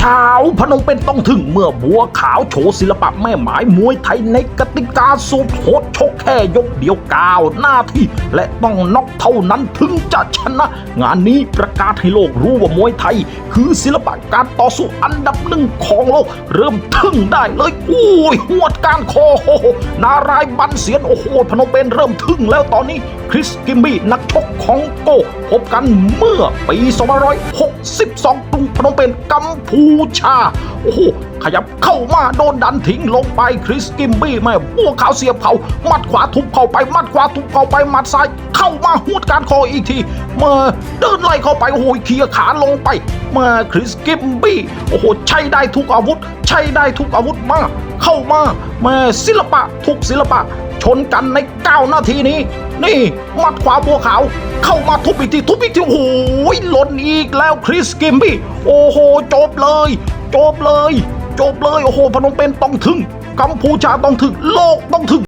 ชาวพนมเป็นต้องถึงเมื่อบัวขาวโชว์ศิลปะแม่หมายมวยไทยในกติกาสุดโหดชกแค่ยกเดียวกาวหน้าที่ และต้องน็อกเท่านั้นถึงจะชนะ งานนี้ประกาศให้โลกรู้ว่ามวยไทย คือศิลปะการต่อสู้อันดับหนึ่งของโลก เริ่มทึ่งได้เลยอุ้ยหวดการคอโหนารายบันเสียนโอ้โหพนมเป็นเริ่มทึ่งแล้วตอนนี้คริสกิมบี้นักชกของโกพบกันเมื่อปี2562กรุง พนมเปญกัมพูชา โอ้โห ขยับเข้ามาโดนดันทิ้งลงไปคริสกิมบี้แม่บัวขาวเสียบเขามัดขวาทุบเข้าไป มัดขวาทุบเข้าไป มัดซ้ายเข้ามาหูดการคออีกทีเมื่อเดินไล่เข้าไปโอ้โหเคลียขาลงไปเมื่อคริสกิมบี้โอ้โหใช้ได้ทุกอาวุธ ใช้ได้ทุกอาวุธมาก เข้ามาแม่ศิลปะทุกศิลปะ ชนกันใน 9 นาทีนี้ นี่มัดขวาบัวขาว เข้ามาทุบอีกทีทุบอีกทีโอ้โหหล่นอีกแล้วคริสกิมบี้โอ้โหจบเลย จบเลย จบเลยโอ้โหพนมเป็นต้องถึงกัมพูชาต้องถึงโลกต้องถึง